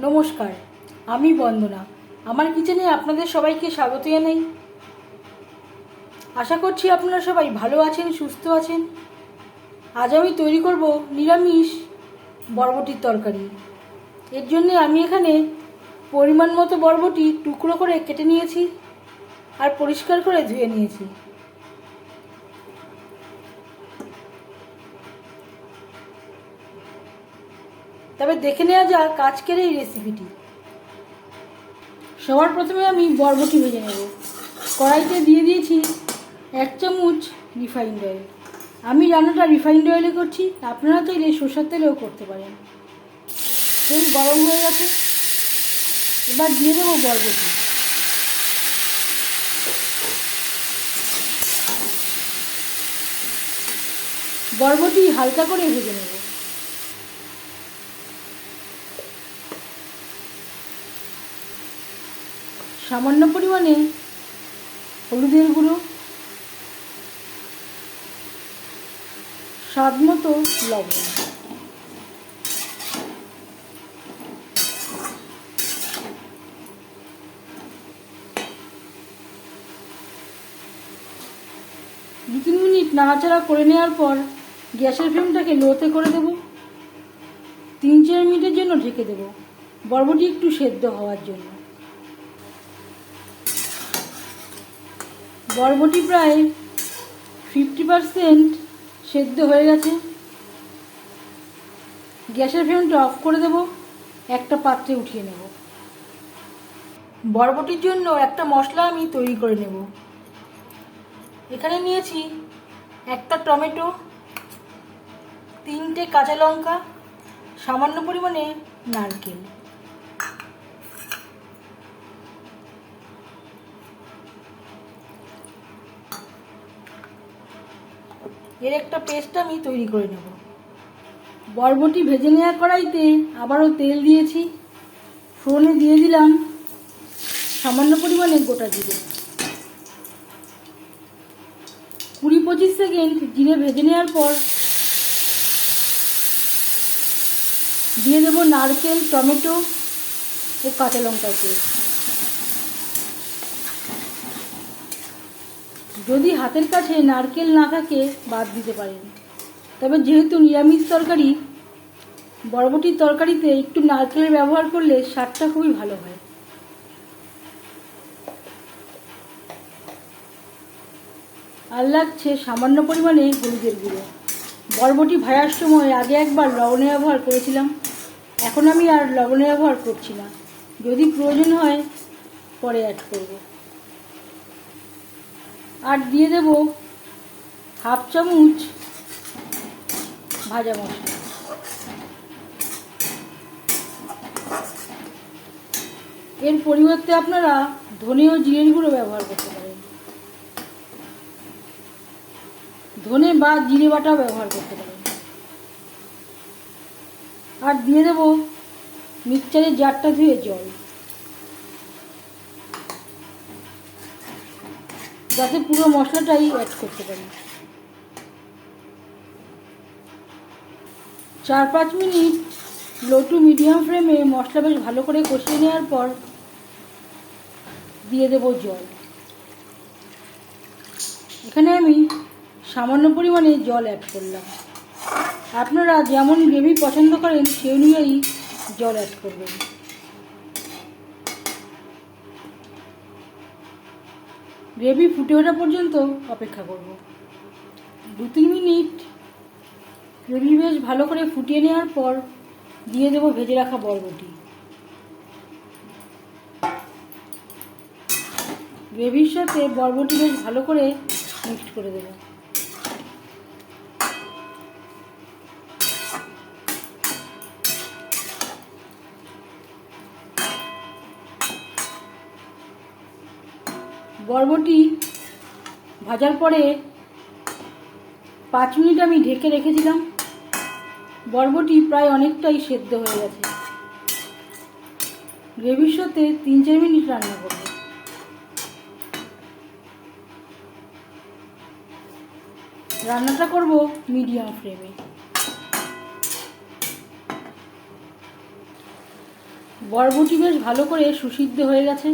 নমস্কার, আমি বন্দনা। আমার কিচেনে আপনাদের সবাইকে স্বাগত জানাই। আশা করছি আপনারা সবাই ভালো আছেন, সুস্থ আছেন। আজ আমি তৈরি করব নিরামিষ বরবটির তরকারি। এর জন্য আমি এখানে পরিমাণ মতো বরবটি টুকরো করে কেটে নিয়েছি আর পরিষ্কার করে ধুয়ে নিয়েছি। তবে দেখে নেওয়া যাক আজকের এই রেসিপিটি সবার প্রথমে আমি বরবটি ভেজে নেব। কড়াইতে দিয়ে দিয়েছি এক চামচ রিফাইন্ড অয়েল আমি রান্নাটা রিফাইন্ড অয়েলে করছি, আপনারা তো চাইলে সরষের তেলেও করতে পারেন। তেল গরম হয়ে গেছে। এবার দিয়ে দেবো বরবটি। বরবটি হালকা করে ভেজে নেব। সামান্য পরিমাণে হলুদের গুঁড়ো, স্বাদ মতো লবণ। দু তিন মিনিট নাড়াচাড়া করে নেওয়ার পর গ্যাসের ফ্লেমটাকে লোতে করে দেব। তিন চার মিনিটের জন্য ঢেকে দেব। বরবটি একটু সেদ্ধ হওয়ার জন্য। বরবটি প্রায় ফিফটি পারসেন্ট সেদ্ধ হয়ে গেছে। গ্যাসের ফ্লেমটা অফ করে দেব, একটা পাত্রে উঠিয়ে নেব। বরবটির জন্য একটা মশলা আমি তৈরি করে নেব। এখানে নিয়েছি একটা টমেটো, তিনটে কাঁচা লঙ্কা, সামান্য পরিমাণে নারকেল। এর একটা পেস্ট আমি তৈরি করে নেব। বরবটি ভেজে নেওয়া কড়াইতে আবারও তেল দিয়েছি। ফোড়নে দিয়ে দিলাম সামান্য পরিমাণে গোটা জিরে। কুড়ি পঁচিশ সেকেন্ড জিরে ভেজে নেওয়ার পর দিয়ে দেবো নারকেল, টমেটো ও কাঁচা লঙ্কা পেস্ট। যদি হাতের কাছে নারকেল না থাকে, বাদ দিতে পারেন। তবে যেহেতু নিরামিষ তরকারি, বরবটির তরকারিতে একটু নারকেলের ব্যবহার করলে স্বাদটা খুবই ভালো হয়। আর লাগছে সামান্য পরিমাণে হলুদের গুঁড়ো। বরবটি ভাজার সময় আগে একবার লবণে ব্যবহার করেছিলাম। এখন আমি আর লবণে ব্যবহার করছি না। যদি প্রয়োজন হয়, পরে অ্যাড করব। আর দিয়ে দেব হাফ চামচ ভাজা মশলা। এর পরিবর্তে আপনারা ধনে ও জিরের গুঁড়ো ব্যবহার করতে পারেন। ধনে বা জিরে বাটাও ব্যবহার করতে পারেন। আর দিয়ে দেব মিক্সচারের জারটা ধুয়ে জল। যাতে পুরো মশলাটাই অ্যাড করতে পারি। চার পাঁচ মিনিট লো টু মিডিয়াম ফ্লেমে মশলা বেশ ভালো করে কষিয়ে নেওয়ার পর দিয়ে দেব জল। এখানে আমি সামান্য পরিমাণে জল অ্যাড করলাম। আপনারা যেমন গ্রেভি পছন্দ করেন, সেই অনুযায়ী জল অ্যাড করবেন। গ্রেভি ফুটে ওঠা পর্যন্ত অপেক্ষা করব। দু তিন মিনিট গ্রেভি বেশ ভালো করে ফুটিয়ে নেওয়ার পর দিয়ে দেবো ভেজে রাখা বরবটি। গ্রেভির সাথে বরবটি বেশ ভালো করে মিক্সড করে দেবো। বরবটি ভাজার পরে পাঁচ মিনিট আমি ঢেকে রেখেছিলাম। বরবটি প্রায় অনেকটাই সেদ্ধ হয়ে গেছে। গ্রেভির সাথে তিন চার মিনিট রান্না করব। রান্নাটা করব মিডিয়াম ফ্লেমে। বরবটি বেশ ভালো করে সুসিদ্ধ হয়ে গেছে।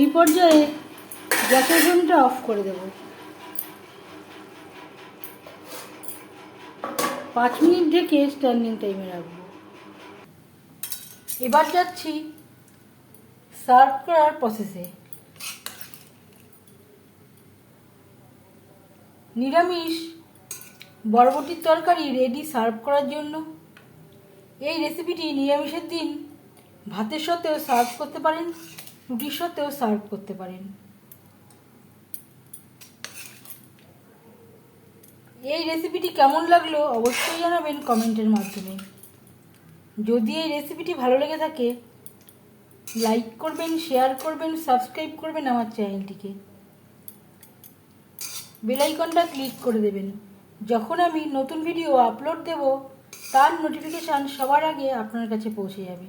এই পর্যায়ে গ্যাসের ফ্লেমটা অফ করে দেব। পাঁচ মিনিট ঢেকে স্ট্যান্ডিং টাইমে রাখব। এবার যাচ্ছি সার্ভ করার প্রসেসে নিরামিষ বরবটির তরকারি রেডি সার্ভ করার জন্য। এই রেসিপিটি নিরামিষের দিন ভাতের সাথেও সার্ভ করতে পারেন। সাথেও সার্ভ করতে পারেন। এই রেসিপিটি কেমন লাগল অবশ্যই জানাবেন কমেন্টের মাধ্যমে। যদি এই রেসিপিটি ভালো লেগে থাকে লাইক করবেন শেয়ার করবেন সাবস্ক্রাইব করবেন আমার চ্যানেলটিকে বেলাইকনটা ক্লিক করে দেবেন। যখন আমি নতুন ভিডিও আপলোড দেব, তার নোটিফিকেশান সবার আগে আপনার কাছে পৌঁছে যাবে।